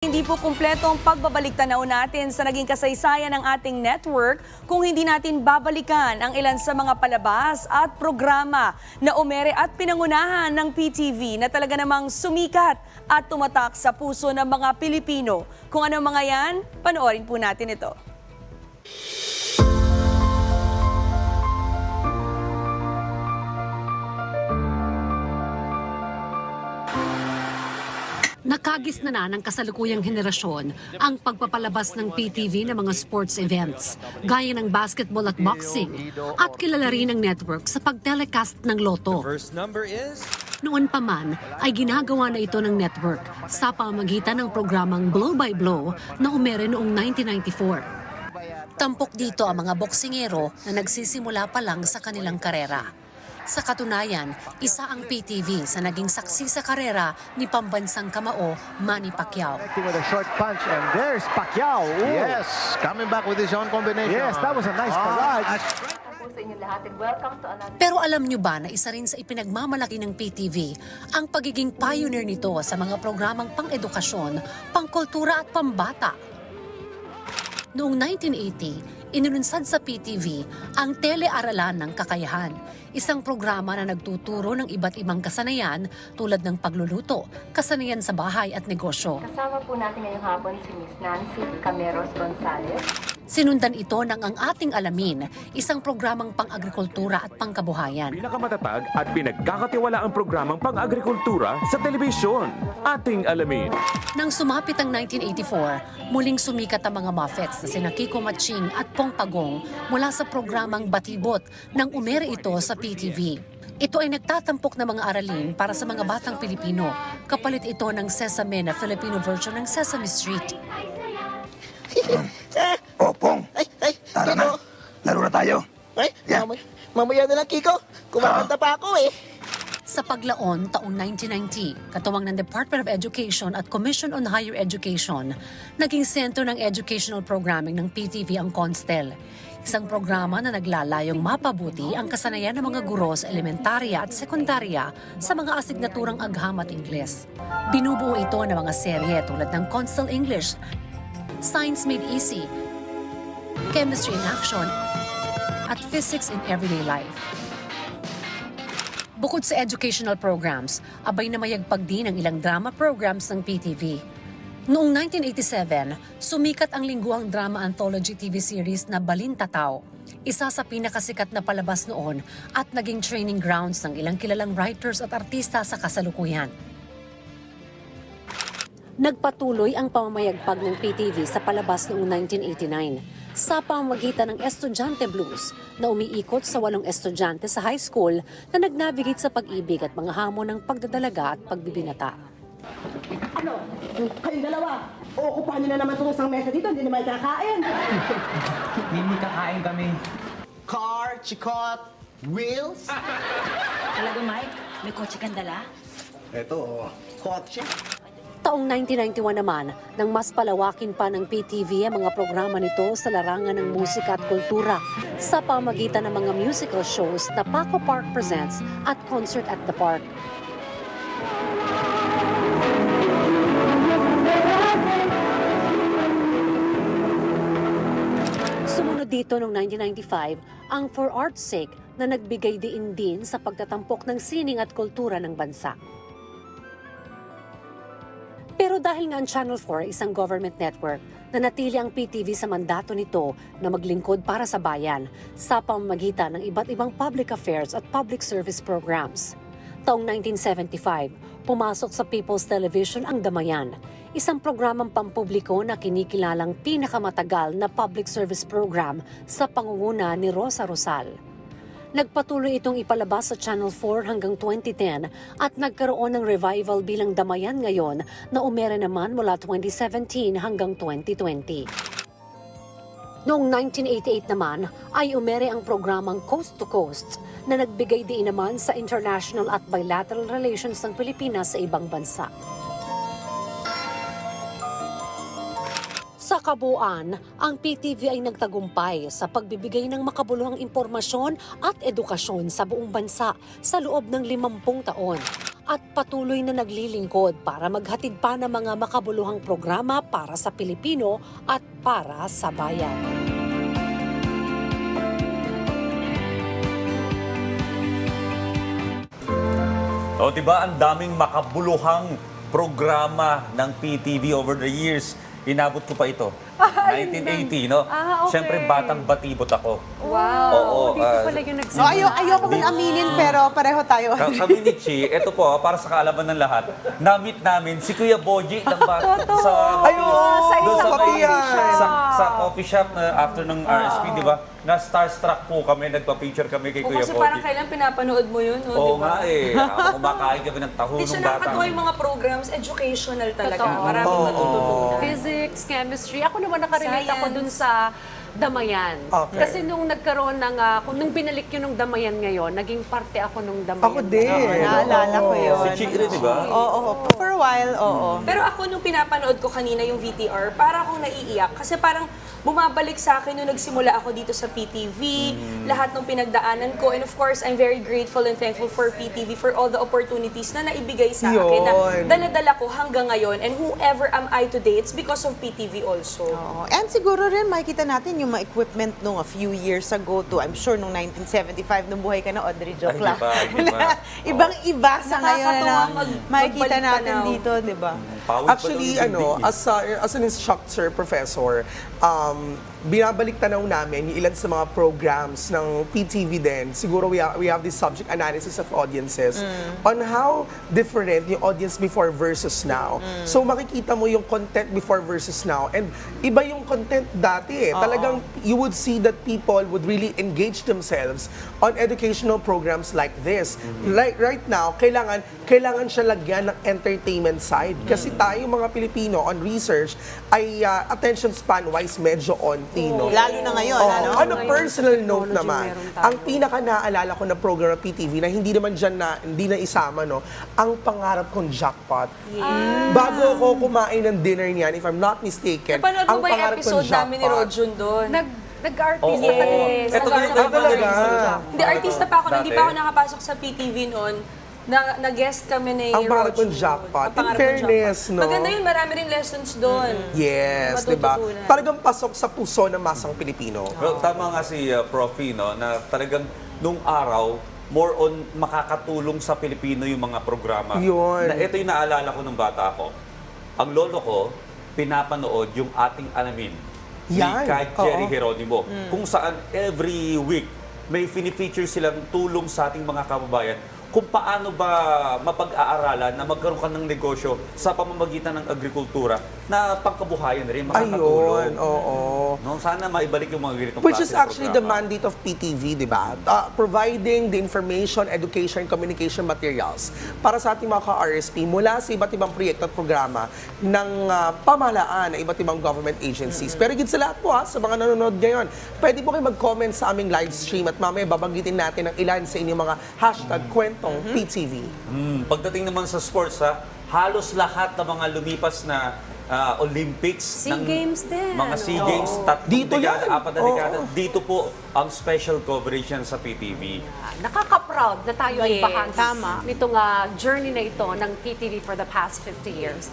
Hindi po kumpleto ang pagbabalik tanaw natin sa naging kasaysayan ng ating network kung hindi natin babalikan ang ilan sa mga palabas at programa na umere at pinangunahan ng PTV na talaga namang sumikat at tumatak sa puso ng mga Pilipino. Kung ano mga yan, panoorin po natin ito. Nakagis na na ng kasalukuyang henerasyon ang pagpapalabas ng PTV ng mga sports events, gaya ng basketball at boxing, at kilala rin ng network sa pag-telecast ng loto. Noon pa man ay ginagawa na ito ng network sa pamagitan ng programang Blow by Blow na umere noong 1994. Tampok dito ang mga boksingero na nagsisimula pa lang sa kanilang karera. Sa katunayan, isa ang PTV sa naging saksi sa karera ni pambansang kamao Manny Pacquiao. With a short punch, and there's Pacquiao. Ooh. Yes, coming back with his own combination. Yes, that was a nice barrage. po sa inyo lahat and welcome to another Pero alam nyo ba na isa rin sa ipinagmamalaki ng PTV ang pagiging pioneer nito sa mga programang pang-edukasyon, pangkultura at pambata. Noong 1980, inununsad sa PTV ang Telearalan ng Kakayahan, isang programa na nagtuturo ng iba't ibang kasanayan tulad ng pagluluto, kasanayan sa bahay at negosyo. Kasama po natin ngayong hapon si Miss Nancy Cameros Gonzalez. Sinundan ito ng ang ating alamin, isang programang pang-agrikultura at pangkabuhayan. Pinakamatatag at pinagkakatiwala ang programang pang-agrikultura sa telebisyon. Ating alamin. Nang sumapit ang 1984, muling sumikat ang mga Muffets na sina Kiko Matching at Pong Pagong mula sa programang Batibot nang umere ito sa PTV. Ito ay nagtatampok ng mga aralin para sa mga batang Pilipino. Kapalit ito ng Sesame na Filipino version ng Sesame Street. Mamaya na lang, Kiko. Kumakanta pa ako eh. Sa paglaon taong 1990, katuwang ng Department of Education at Commission on Higher Education, naging sentro ng educational programming ng PTV ang Constel. Isang programa na naglalayong mapabuti ang kasanayan ng mga guro sa elementarya at sekundarya sa mga asignaturang agham at Ingles. Binubuo ito ng mga serye tulad ng Constel English, Science Made Easy, Chemistry in Action, Physics in Everyday Life. Bukod sa educational programs, abay na mayagpag din ang ilang drama programs ng PTV. Noong 1987, sumikat ang lingguhang drama anthology TV series na Balintataw, isa sa pinakasikat na palabas noon at naging training grounds ng ilang kilalang writers at artista sa kasalukuyan. Nagpatuloy ang pamamayagpag ng PTV sa palabas noong 1989 sa pamamagitan ng Estudyante Blues na umiikot sa walong estudyante sa high school na nag-navigate sa pag-ibig at mga hamon ng pagdadalaga at pagbibinata. Ano? Kayong dalawa, uukupahan niyo na naman itong isang mesa dito, hindi naman kakain. Mimi, kakain kami. Car, chikot, wheels. Talaga, Mike? May kotse kang dala? Ito, oh. Kotse. Taong 1991 naman, nang mas palawakin pa ng PTV ang mga programa nito sa larangan ng musika at kultura sa pamagitan ng mga musical shows na Paco Park Presents at Concert at the Park. Sumunod dito noong 1995 ang For Art's Sake na nagbigay diin din sa pagtatampok ng sining at kultura ng bansa. Dahil nga ang Channel 4 ay isang government network, nanatili ang PTV sa mandato nito na maglingkod para sa bayan sa pamamagitan ng iba't ibang public affairs at public service programs. Taong 1975, pumasok sa People's Television ang Damayan, isang programang pampubliko na kinikilalang pinakamatagal na public service program sa pangunguna ni Rosa Rosal. Nagpatuloy itong ipalabas sa Channel 4 hanggang 2010 at nagkaroon ng revival bilang damayan ngayon na umere naman mula 2017 hanggang 2020. Noong 1988 naman ay umere ang programang Coast to Coast na nagbigay din naman sa international at bilateral relations ng Pilipinas sa ibang bansa. Sa kabuuan, ang PTV ay nagtagumpay sa pagbibigay ng makabuluhang impormasyon at edukasyon sa buong bansa sa loob ng 50 taon. at patuloy na naglilingkod para maghatid pa ng mga makabuluhang programa para sa Pilipino at para sa bayan. O, di ba ang daming makabuluhang programa ng PTV over the years. Inabot ko pa ito. 1980, no? Ah, okay. Siyempre, batang batibot ako. Wow. Oo. Dito ah, pala yung So, nagsimula. ayo, ayoko man aminin, pero pareho tayo. Ka- kami ni Chi, ito po, para sa kaalaman ng lahat, na-meet namin si Kuya Boji ng bata sa, sa doon isang may- coffee shop. sa, sa coffee shop na after ng RSP, di ba? Na starstruck po kami, nagpa-picture kami kay O Kuya kasi parang Boji. kailan pinapanood mo yun, no? Oo nga eh. Ako kumakain kami ng taho Hindi siya nung bata. nakakatuwa yung mga programs, educational talaga. Totoo. Maraming matututunan. Physics, chemistry. Ako naman nakarelate ako dun sa Damayan. Okay. Kasi nung nagkaroon ng, kung nung binalik yun nung Damayan ngayon, naging parte ako nung Damayan. Ako din. Naalala ko yun. Si Chi rin, di ba? Oo, oo. For a while, oo. Pero ako nung pinapanood ko kanina yung VTR, para akong naiiyak. Kasi parang bumabalik sa akin nung nagsimula ako dito sa PTV, lahat ng pinagdaanan ko. And of course, I'm very grateful and thankful for PTV for all the opportunities na naibigay sa akin. Na Yun. dala-dala ko hanggang ngayon. And whoever am I today, it's because of PTV also. Oo. And siguro rin makikita natin yung mga equipment nung a few years ago to, I'm sure nung 1975 nung buhay ka na Audrey, joke Ay, lang. iba, iba. Ibang-iba sa ngayon na Nakakatuwa mag- makikita natin tanaw. dito, di ba? Pawid pa Actually, ano, as, a- as an instructor, professor, um, binabalik tanaw namin yung ilan sa mga programs ng PTV din. Siguro we, ha- we have this subject analysis of audiences on how different yung audience before versus now. So makikita mo yung content before versus now. And iba yung content dati eh. Talagang you would see that people would really engage themselves on educational programs like this. Right, right now, kailangan kailangan siya lagyan ng entertainment side. Kasi tayo mga Pilipino on research ay uh, attention span wise medyo onti, no? Lalo na ngayon, Oo. ano? On a personal note naman, ang pinaka naaalala ko na program ng PTV na hindi naman dyan na, hindi na isama, no? Ang pangarap kong jackpot. Bago ako kumain ng dinner niyan, if I'm not mistaken, Napanood mo ang ba yung pangarap kong episode namin ni jackpot. Rodjun doon? Nag, nag-artist Oo. rin. Yes, Ito din, nag- talaga. Hindi, artista pa ako. Hindi pa ako nakapasok sa PTV noon. Na, na-guest kami ni Ang pangarap kong jackpot. Ang pangarap In fairness, jackpot. no? Maganda yun, marami rin lessons doon. Yes, di ba? Matututunan. Talagang pasok sa puso ng masang Pilipino. Well, tama nga si uh, Profi, no, na talagang nung araw, more on makakatulong sa Pilipino yung mga programa. Yun. Na ito yung naalala ko nung bata ako. Ang lolo ko, pinapanood yung ating alamin Yan. ni kay Jerry Oo. Geronimo. Kung saan every week may fini-feature silang tulong sa ating mga kababayan kung paano ba mapag-aaralan na magkaroon ka ng negosyo sa pamamagitan ng agrikultura na pangkabuhayan rin, makakatulong. Ayun, oo. No, sana maibalik yung mga ganitong Which is actually the programa. mandate of PTV, di ba? Uh, providing the information, education, communication materials para sa ating mga ka-RSP mula sa iba't ibang proyekto at programa ng uh, pamahalaan ng iba't ibang government agencies. Pero higit sa lahat po ha, sa mga nanonood ngayon, pwede po kayo mag-comment sa aming live stream at mamaya babanggitin natin ang ilan sa inyong mga hashtag kwentong PTV. Hmm, pagdating naman sa sports ha, halos lahat ng mga lumipas na ah, Olympics SEA Games din, Mga ano? SEA Games, tatlong Dito dekada, yan. apat na dekada. Oo. Dito po ang special coverage yan sa PTV. Nakaka-proud na tayo ay Yes, bahagi tama. nitong ah, journey na ito ng PTV for the past 50 years.